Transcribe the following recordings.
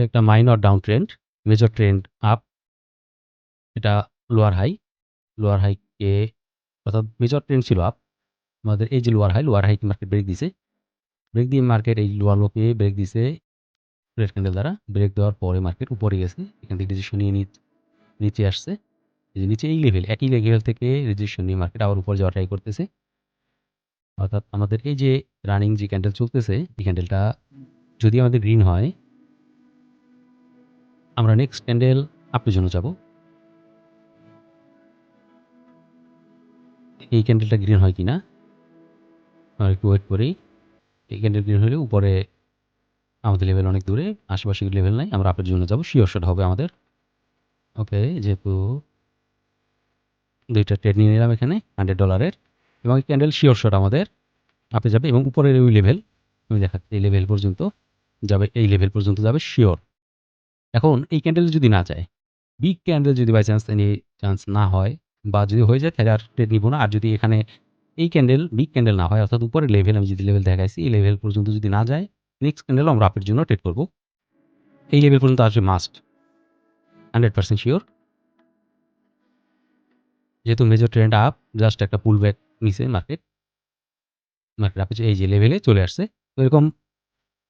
এটা একটা minor down trend major trend up এটা লোয়ার হাই লোয়ার হাইকে অর্থাৎ মেজর ট্রেন্ড ছিল আপ আমাদের এই যে lower high lower high market break দিছে। ব্রেক দিয়ে মার্কেট এই লোয়ার লোকে ব্রেক দিছে রেড ক্যান্ডেল দ্বারা। ব্রেক দেওয়ার পরে মার্কেট উপরে গেছে, এখান থেকে রেজিস্ট্রেশন নিয়ে নিচে আসছে। যে নিচে এই লেভেল একই লেভেল থেকে রেজিস্ট্রেশন নিয়ে মার্কেট আবার উপরে যাওয়া ট্রাই করতেছে। অর্থাৎ আমাদের এই যে রানিং যে ক্যান্ডেল চলতেছে, এই ক্যান্ডেলটা যদি আমাদের গ্রিন হয় আমরা নেক্সট ক্যান্ডেল আপের জন্য যাব। এই ক্যান্ডেলটা গ্রিন হয় কিনা? আমরা একটু ওয়েট করি। এই ক্যান্ডেল গ্রিন হলে উপরে আমাদের লেভেল অনেক দূরে, আশেপাশে লেভেল নাই, আমরা আপের জন্য যাব। শিওর শট হবে আমাদের। ওকে যেহেতু দুইটা ট্রেড নিয়ে নিলাম এখানে হান্ড্রেড ডলারের এবং এই ক্যান্ডেল শিওর শট আমাদের। আপে যাবে, এবং উপরের ওই লেভেল আমি দেখাচ্ছি, এই লেভেল পর্যন্ত যাবে, এই লেভেল পর্যন্ত যাবে শিওর এখন এই ক্যান্ডেল যদি না যায় বিগ ক্যান্ডেল যদি বাই চান্স এনি চান্স না হয় বা যদি হয়ে যায় তাহলে আর ট্রেড নিব না। আর যদি এখানে এই ক্যান্ডেল বিগ ক্যান্ডেল না হয়, অর্থাৎ উপরে লেভেল আমি যদি লেভেল দেখাইছি, এই লেভেল পর্যন্ত যদি না যায় নেক্সট ক্যান্ডেল আমরা আপের জন্য ট্রেড করব। এই লেভেল পর্যন্ত আসবে মাস্ট হান্ড্রেড পার্সেন্ট শিওর যেহেতু মেজর ট্রেন্ড আপ জাস্ট একটা পুল ব্যাক নিচে মার্কেট মার্কেট আপে এই যে লেভেলে চলে আসছে। তো এরকম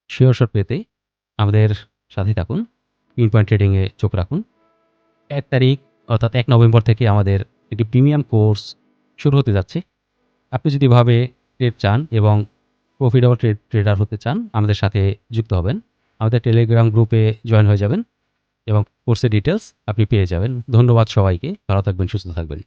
শিওর শট পেতে আমাদের সাথে থাকুন। পিন পয়েন্ট ট্রেডিংয়ে চোখ রাখুন। এক তারিখ, অর্থাৎ এক নভেম্বর থেকে আমাদের একটি প্রিমিয়াম কোর্স শুরু হতে যাচ্ছে। আপনি যদি ভাবে ট্রেড চান এবং প্রফিটেবল ট্রেড ট্রেডার হতে চান, আমাদের সাথে যুক্ত হবেন। আমাদের টেলিগ্রাম গ্রুপে জয়েন হয়ে যাবেন এবং কোর্সের ডিটেলস আপনি পেয়ে যাবেন। ধন্যবাদ সবাইকে। ভালো থাকবেন, সুস্থ থাকবেন।